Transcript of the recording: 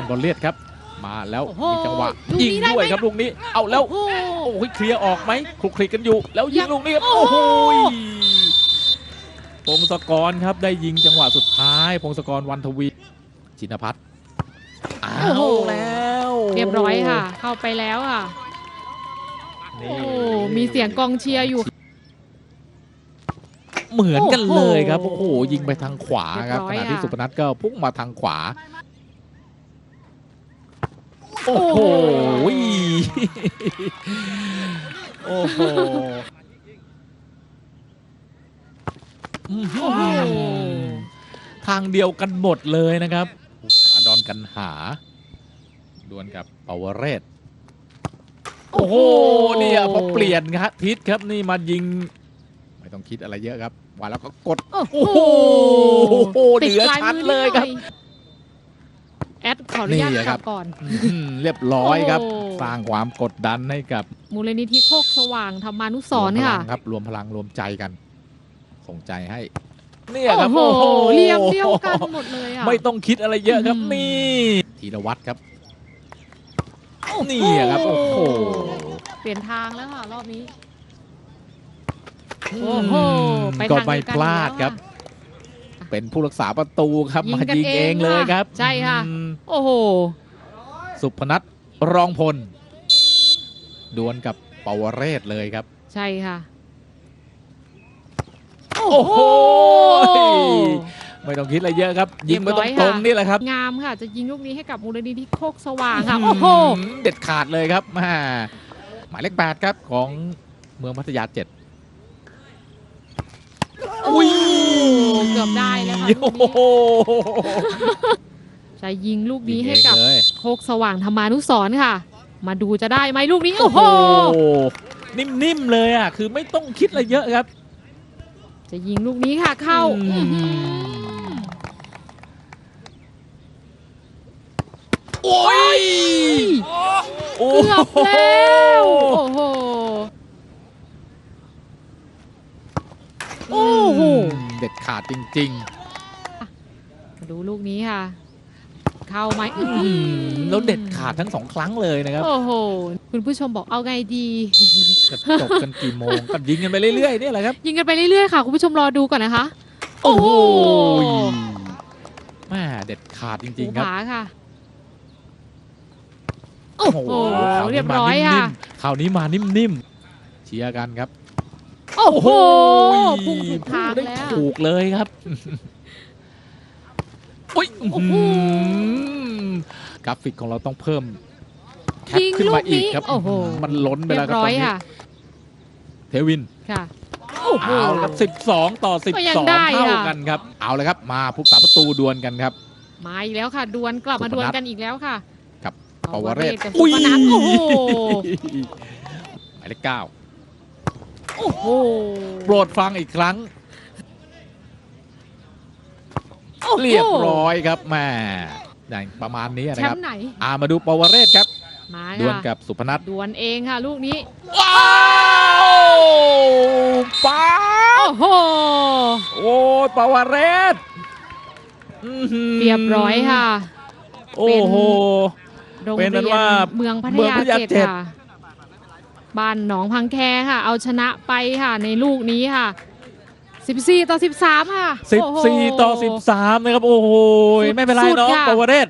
นบอลเลียดครับ มาแล้วโอ้โหมีจังหวะลูกยิงนี้ได้ด้วยไหมครับลูกนี้ เอาแล้วโอ้โหโอ้โหเคลียร์ออกไหมคลุกคลิกกันอยู่ แล้วยิยังงลูกนี้ครับโอ้โอ้โหโหพงศกรครับได้ยิงจังหวะสุดท้ายพงศกรวันทวีจินพัฒน์เอาโอ้โหแล้วเรียบร้อยค่ะ เข้าไปแล้วค่ะนี่โอ้มีเสียงกองเชียร์อยู่ เหมือนกันเลยครับ โอ้โอ้โหโหยิงไปทางขวาครับเรีขยบร้อยณะที่ค่ะสุพนัทก็พุ่งมาทางขวา โอ้โห โอ้โหอื้อหืโอ้โหอทางเดียวกันหมดเลยนะครับอาดอนกันหา ดวลกับปาวเรศ โอ้โห เนี่ยพอเปลี่ยนครับทิศครับนี่มายิง ไม่ต้องคิดอะไรเยอะครับว่าแล้วก็กด โอ้โหโอ้โหติเหนือปลายชั้นมืเลยครับนิดหน่อแอด ขออนุญาตนี่อะกครัลับบก่อน อืมเรียบร้อยครับ โอ้ สร้างความกดดันให้กับมูลนิธิโคกสว่างธรรมานุสรณ์วมพค่ะลังครับ รวมพลังรวมใจกัน ส่งใจให้ เนี่ยคโอ้รับโหเรียมเดียวกันหมดเลยอะ ไม่ต้องคิดอะไรเยอะครับอืม นี่ธีรวัตรครับนี่ครับโอ้โหเปลี่ยนทางแล้วค่ะ รอบนี้อืโอ้มโห ไปก็ทางไม่เดียวกันพลาดครับแล้วอะ เป็นผู้รักษาประตูครับยิงมากันยิงเองเองเลยค่ะครับ ใช่ค่ะอืมโอ้โห สุพนัทรองพล ดวลกับปาวเรศเลยครับ ใช่ค่ะ โอ้โห ไม่ต้องคิดอะไรเยอะครับ ยิงไปตเรียบร้รอยงค่ะๆนี่แหละครับ งามค่ะ จะยิงลูกนี้ให้กับมูลนิธิโคกสว่างค่ะ โอ้โหมเด็ดขาดเลยครับแม่หมายเลขแปดครับของเมืองพัทยาเจ็ด อุ้ยเกื อบได้แล้วค่ะลูโอ้กโหนี้จะยิงลูกนี้ให้กับยิงเองเลย โคกสว่างธรรมานุสรณ์ค่ะ มาดูจะได้ไหมลูกนี้โอ้โห นิ่มๆเลยอะ คือไม่ต้องคิดอะไรเยอะครับ จะยิงลูกนี้ค่ะเข้าอืม อื้อหือโอ้ยโอ้เกือบแล้ว โอ้โห โอ้โห เด็ดขาดจริงมาดูลูกนี้ค่ะ เข้าไหมๆอืมแล้วเด็ดขาดทั้งสองครั้งเลยนะครับโอ้โห คุณผู้ชมบอกเอาไงดี จะจบกันกี่โมงก็ยิงกันไปเรื่อยๆเนี่ยแหละครับ ยิงกันไปเรื่อยๆค่ะ คุณผู้ชมรอดูก่อนนะคะ โอ้โหโอ้โหแม่เด็ดขาดจริภูงๆ ครับผาค่ะ โอ้โหโอ้โหคาวเรีนี้ยบมาร้อยนิ่ค่ะมๆคราวนี้มานิ่มๆเชียร์กันครับโอ้โหโอ้พุ่งถูกทางได้แล้วถูกเลยครับอุ้ยโอ้โหอื้อหือกราฟิกของเราต้องเพิ่มแคปยิงขึ้นลูมากอีกนี้ครับโอ้โหมันล้นไปเรีแล้ยวบครับร้ตออยนนี้ค่ะเทวินค่ะโอ้โหเอาครับ12 ต่อก็ยัง12ได้เท่าค่ะกันครับ เอาเลยครับ มาผู้สาประตูดวลกันครับมาอีกแล้วค่ะดวลกลับมาสุดพนัทวลกันอีกแล้วค่ะ กับปาปาววเรเรศศกับสุพนัทโอ้โหหมายเลขเก้า โอ้โหโปรดฟังอีกครั้งโอ้โหเรียบร้อยครับแม่อย่างประมาณนี้แชนะครับมป์ไหน อามาดูปาวเรศครับ มาดวลค่ะกับสุพนัทดวลเองค่ะ ลูกนี้ ว้าวป้าโอ้โห โอ้ยปาวเรศอื้อหืเรียบร้อยค่ะ โอ้โห โรงเป็นนั้เรีนยนว่าเมืองพัทเมืองยาพัทยาเจ็ดเจ็ด ค่ะ บ้านหนองพังแคค่ะ เอาชนะไปค่ะในลูกนี้ค่ะ 14 ต่อ 13 ค่ะโอ้โห 14 ต่อ 13 นะครับ โอ้โหสุดไม่เป็นไรสุดน้องค่ะปาวเรศ